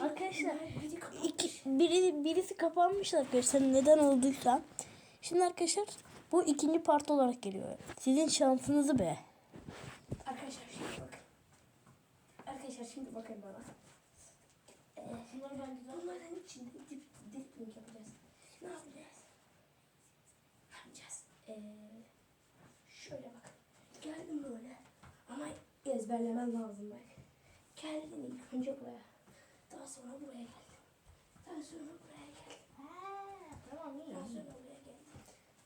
Arkadaşlar iki, biri, birisi kapanmış arkadaşlar neden olduysa. Şimdi arkadaşlar bu ikinci part olarak geliyor. Sizin şansınızı be. Arkadaşlar şimdi bakın. Arkadaşlar şimdi bakın bana. Ee, bunların içinde dip, dip yapacağız. Ne yapacağız? Ne yapacağız? Ee, şöyle bak. Geldim böyle. Ama ezberlemen lazım bak. Geldin ilk önce buraya. Daha sonra buraya geldim. Daha sonra buraya geldim. tamam Daha sonra buraya geldim.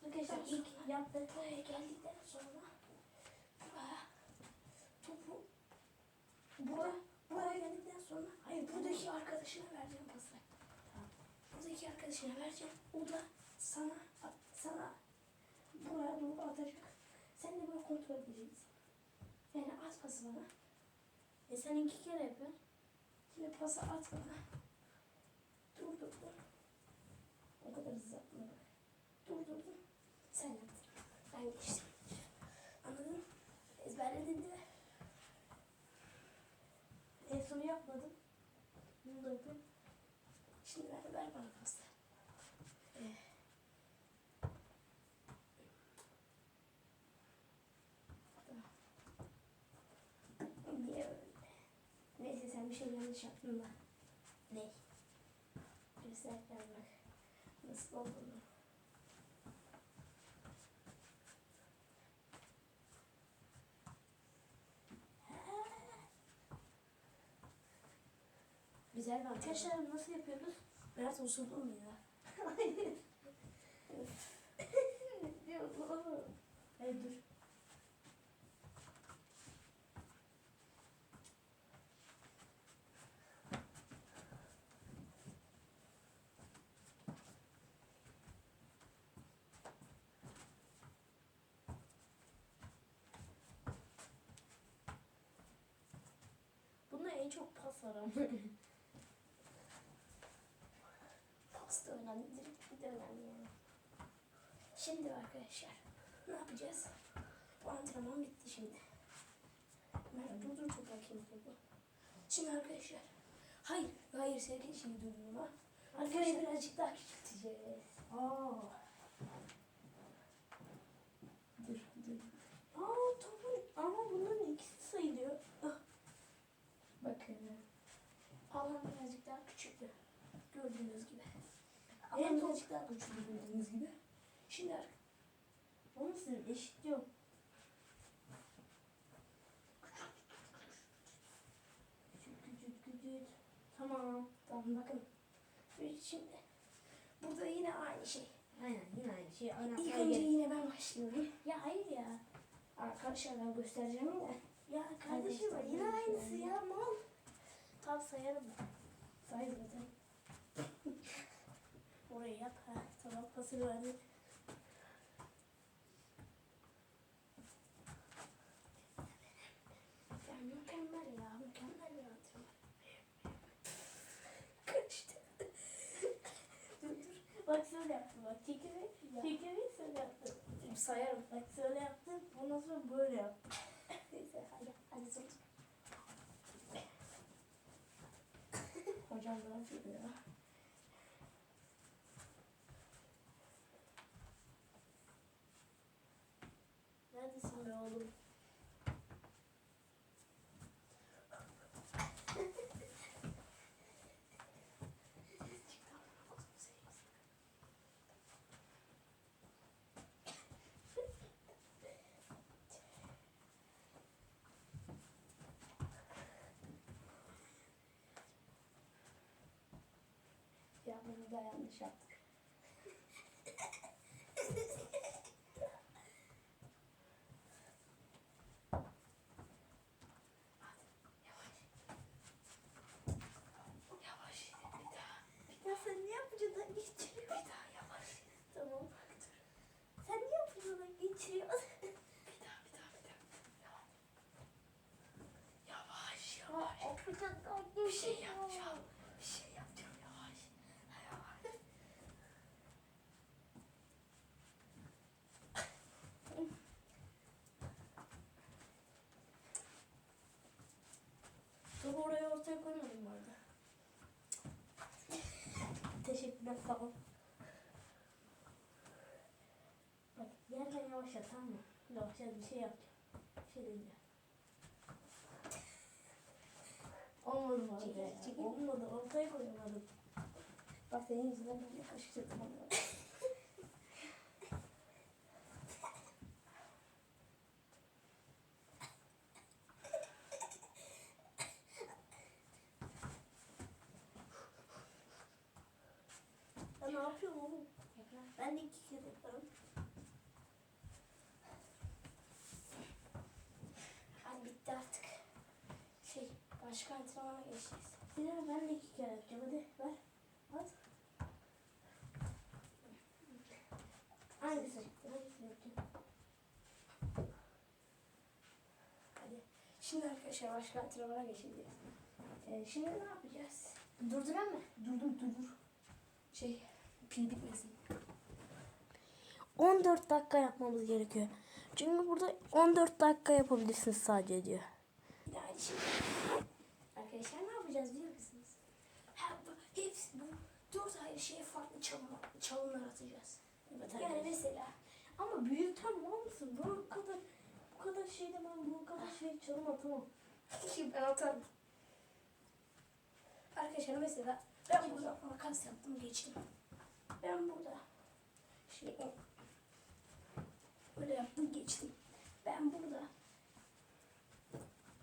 Arkadaşlar ilk yaptık buraya geldikten sonra buraya topu buraya, buraya geldikten sonra hayır buradaki arkadaşına vereceğim pası. Buradaki arkadaşına vereceğim. O da sana sana buraya doğru atacak. Sen de böyle kontrol edeceksin. Yani at pası bana. E sen iki kere yapıyorsun. Şimdi pası at bana. Dur dur dur. O kadar hızlı atma bak. Dur dur dur. Sen yaptın. Ben geçtim. Anladın? Ezberledin değil mi? En sonu yapmadım. Bunu da yapayım. Şimdi ver, ver bana pası. Ee, tamam. Niye öyle? Neyse sen bir şey yanlış yaptın da. Ne? Gösterken bak. Nasıl olduğunu. Güzel bir arkadaşlar. Nasıl yapıyoruz? Berat osurdun mu ya? Hayır dur. Bunda en çok pas var ama. Pasta önemli, dribbling de önemli yani. Şimdi arkadaşlar ne yapacağız? Bu antrenman bitti şimdi. Ben durdur çok bakayım topu. Şimdi arkadaşlar hayır hayır sevgili şimdi durdurma. Arkadaşlar birazcık daha küçülteceğiz. Aa. Dur dur. Aa topun ama bunların ikisi sayılıyor. Ah, Bakın. Alan birazcık daha küçüldü. Gördüğünüz gibi. En Alan top- birazcık daha küçüldü gördüğünüz gibi. Şimdi arkadaşlar Onun sizin eşit yok. Küçült küçült küçült. Tamam. tamam bakın. Şimdi burada yine aynı şey. Aynen yine aynı şey. Aynen. İlk önce yine ben başlıyorum. Ya hayır ya. Arkadaşlar ben göstereceğim de. Ya kardeşim yine aynısı ya mal. Tam sayarım ben. Say zaten. Orayı yap. Ha, tamam pasını verdim. Ya mükemmel ya. Mükemmel antrenman. Kaçtı. Dur dur. Bak şöyle yaptım bak. Çekimi, çekimi şöyle yaptım. Sayarım. Bak şöyle yaptım. Ondan sonra böyle yaptım. Neyse hadi. Hadi tut. Hocam ne yapıyor ya? Neredesin be oğlum? Ya bunu da yanlış yaptık. Hadi, yavaş. Yavaş, bir daha. Ya sen ne yapacaksın lan geçiriyor. Bir daha yavaş. Tamam. Bak dur. Sen ne yapacaksın lan geçiriyor. Bir daha, bir daha, bir daha. Yavaş. Yavaş, yavaş. Yapacaksın Bir şey yapacağım. Bir şey yapacağım yavaş. Yavaş. Topu oraya ortaya koymadım bu arada. Biraz sağ ol. Bak yerden yavaşla tamam mı? Yavaşla bir şey yapacağım. Bir şey diyeceğim. Olmadı bana Çekil, be. çekil. Olmadı. Ortaya koyamadım. Bak senin yüzünden ben de kaşıkladım onları. Ya ne yapıyorum oğlum? Ben de iki kere yaparım. Hadi bitti artık. Şey, başka antrenmana geçeceğiz. Sinan ben de iki kere yapacağım. Hadi ver. At. Hangisi? Hangisini yapacağım? Hadi. Şimdi arkadaşlar başka antrenmana geçeceğiz. Ee, şimdi ne yapacağız? Durduran mı? Durdur durdur. Şey, pil bitmesin. 14 dakika yapmamız gerekiyor. Çünkü burada 14 dakika yapabilirsiniz sadece diyor. Yani şimdi arkadaşlar ne yapacağız biliyor musunuz? Ha, bu, hepsi bu dört ayrı şeye farklı çalım, çalımlar atacağız. yani mesela ama büyükten mal mısın? Bu kadar bu kadar şeyde ben bu kadar şey çalım atamam. Şimdi ben atarım. Arkadaşlar mesela ben burada makas yaptım geçtim. Ben burada şey böyle yaptım geçtim. Ben burada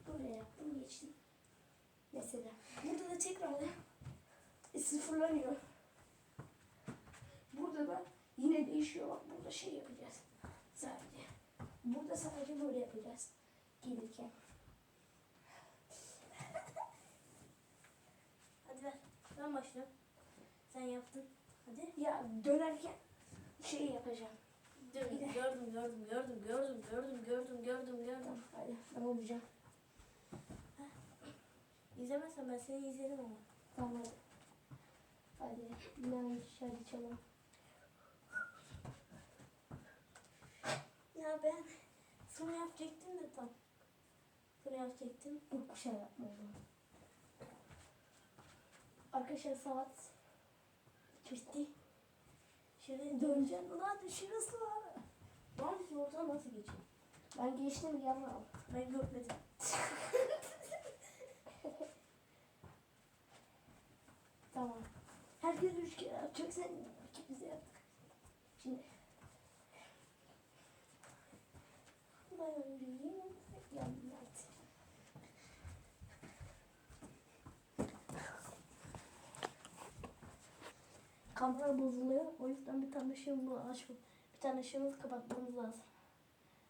Böyle yaptım geçtim. Mesela. Burada da tekrar e, sıfırlanıyor. Burada da yine değişiyor. Bak burada şey yapacağız. Sadece. Burada sadece böyle yapacağız. Gelirken. Hadi ver. Ben başlıyorum. Sen yaptın. Hadi. Ya dönerken şey yapacağım. Gördüm, gördüm, gördüm, gördüm, gördüm, gördüm, gördüm, gördüm, gördüm. Tamam hadi ben olacağım. İzlemezsen ben seni izlerim ama. Tamam hadi. Ben hadi çalalım. Ya ben sana yapacaktım da tam. Sana yapacaktım. Yok bir şey yapmadım. Arkadaşlar saat Bitti. Şöyle döneceğim. Ulan şurası var. Mısın ortadan nasıl geçeyim? Ben geçtim al. Ben görmedim. Tamam. Herkes üç kere yapacak. Sen ikimiz yaptık. Şimdi. Ben öndeyim. Yandım artık. Kamera bozuluyor. O yüzden bir tane ışığımı açma. Bir tane ışığımızı kapatmamız lazım.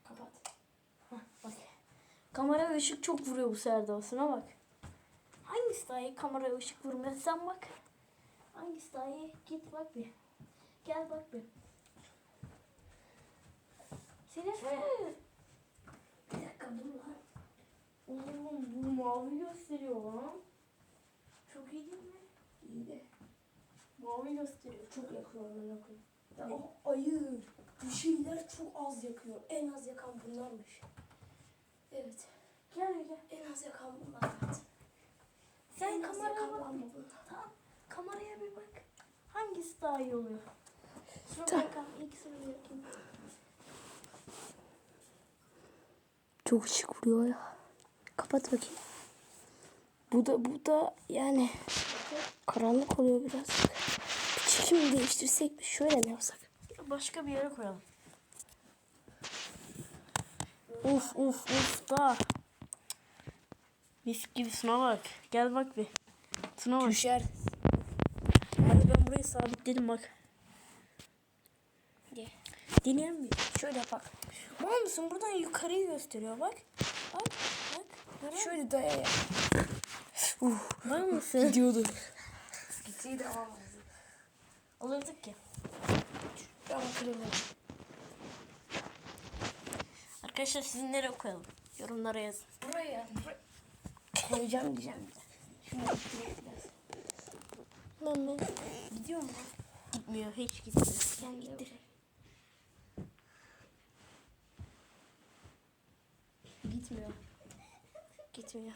Kapat. Hah bak. Kamera ışık çok vuruyor bu sefer de bak. Hangisi daha iyi kamera ve ışık vurmuyor sen bak. Hangisi daha iyi git bak bir. Gel bak bir. Senin Bir dakika dur lan. Oğlum bu mavi gösteriyor lan. Çok iyi değil mi? İyi de. Mavi gösteriyor. Çok yakıyor onu yakıyor. Ya o ayı. Bir şeyler çok az yakıyor. En az yakan bunlarmış. Evet. Gel gel. En az yakan bunlar. Evet. Sen En az kameraya yakan bak. lamba bir. bunlar. Tamam. Kameraya bir bak. Hangisi daha iyi oluyor? Şuna Tamam. bakalım. İlk sırayı yakayım. Çok ışık vuruyor ya. Kapat bakayım. Bu da bu da yani karanlık oluyor biraz. Bir çekim değiştirsek mi? Şöyle mi yapsak? Başka bir yere koyalım. Uf uf uf da. Mis gibi şuna bak. Gel bak bir. Şuna bak. Düşer. Burayı sabitledim bak. Gel. Deneyelim mi? Şöyle bak. Mal mısın? Buradan yukarıyı gösteriyor bak. Bak bak. Görüyor? Şöyle daya ya. Mal mısın? Gidiyordu. Gitseydi alamazdı. Alırdık ki. Ben kırılırım. Arkadaşlar sizin nereye koyalım? Yorumlara yazın. Buraya. buraya. Koyacağım diyeceğim bir. Şunu biraz. Gitmiyor. Hiç gitmiyor. Gel gitti. Gitmiyor. Gitmiyor.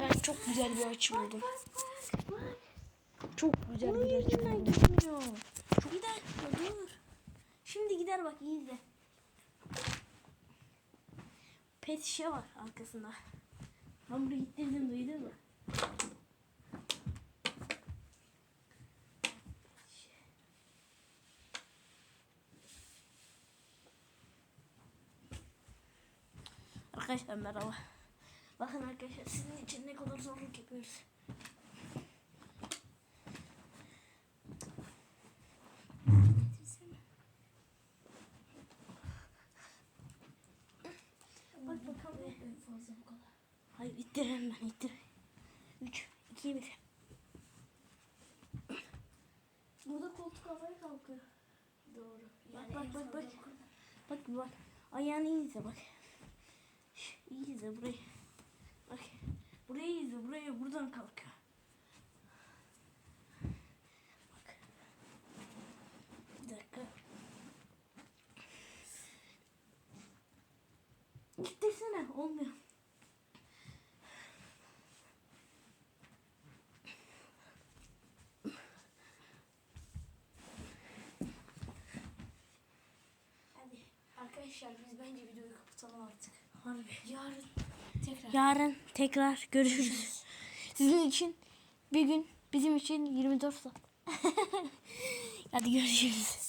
Ben çok güzel bir açı buldum. Çok güzel bir yüzünden çıktı. gitmiyor. Gider. Ya Dur. Şimdi gider bak iyi izle. Pet şişe var arkasında. Ben buraya gittirdim duydun mu? Arkadaşlar merhaba. Bakın arkadaşlar sizin için ne kadar zorluk yapıyoruz. Bak bakalım. Fazla bu kadar. Hayır ittirelim ben ittir. 3, 2, 1. Burada koltuk havaya kalkıyor. Doğru. Bak, Yani bak, bak, bak. Bak bir bak. Ayağını izle bak. İyi izle burayı. Bak. Burayı izle. Buraya buradan kalkıyor. Bak. Bir dakika. Gittirsene. Olmuyor. Hadi arkadaşlar biz bence videoyu kapatalım artık. Harbi. Yarın tekrar. Yarın tekrar görüşürüz. Sizin için bir gün, bizim için 24 saat. Hadi görüşürüz.